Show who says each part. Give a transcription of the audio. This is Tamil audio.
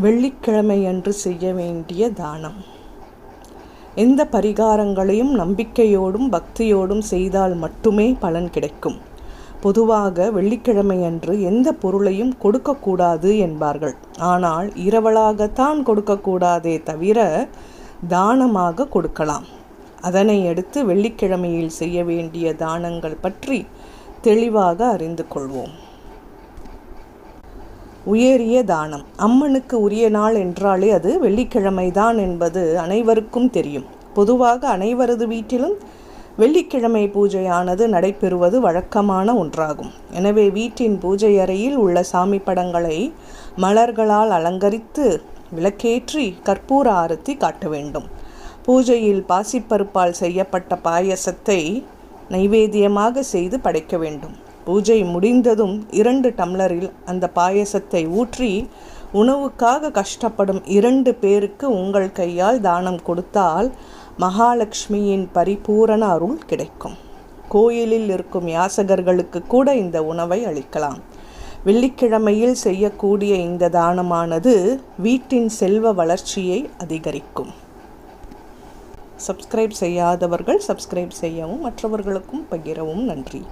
Speaker 1: வெள்ளிக்கிழமையன்று செய்ய வேண்டிய தானம். எந்த பரிகாரங்களையும் நம்பிக்கையோடும் பக்தியோடும் செய்தால் மட்டுமே பலன் கிடைக்கும். பொதுவாக வெள்ளிக்கிழமையன்று எந்த பொருளையும் கொடுக்கக்கூடாது என்பார்கள். ஆனால் இரவலாகத்தான் கொடுக்கக்கூடாதே தவிர தானமாக கொடுக்கலாம். அதனை அடுத்து வெள்ளிக்கிழமையில் செய்ய வேண்டிய தானங்கள் பற்றி தெளிவாக அறிந்து கொள்வோம். உயரிய தானம். அம்மனுக்கு உரிய நாள் என்றாலே அது வெள்ளிக்கிழமைதான் என்பது அனைவருக்கும் தெரியும். பொதுவாக அனைவரது வீட்டிலும் வெள்ளிக்கிழமை பூஜையானது நடைபெறுவது வழக்கமான ஒன்றாகும். எனவே வீட்டின் பூஜை அறையில் உள்ள சாமி படங்களை மலர்களால் அலங்கரித்து விளக்கேற்றி கற்பூர ஆரத்தி காட்ட வேண்டும். பூஜையில் பாசிப்பருப்பால் செய்யப்பட்ட பாயசத்தை நைவேத்தியமாக செய்து படைக்க வேண்டும். பூஜை முடிந்ததும் இரண்டு டம்ளரில் அந்த பாயசத்தை ஊற்றி உணவுக்காக கஷ்டப்படும் இரண்டு பேருக்கு உங்கள் கையால் தானம் கொடுத்தால் மகாலட்சுமியின் பரிபூரண அருள் கிடைக்கும். கோயிலில் இருக்கும் யாசகர்களுக்கு கூட இந்த உணவை அளிக்கலாம். வெள்ளிக்கிழமையில் செய்யக்கூடிய இந்த தானமானது வீட்டின் செல்வ வளர்ச்சியை அதிகரிக்கும். சப்ஸ்கிரைப் செய்யாதவர்கள் சப்ஸ்கிரைப் செய்யவும் மற்றவர்களுக்கும் பகிரவும் நன்றி.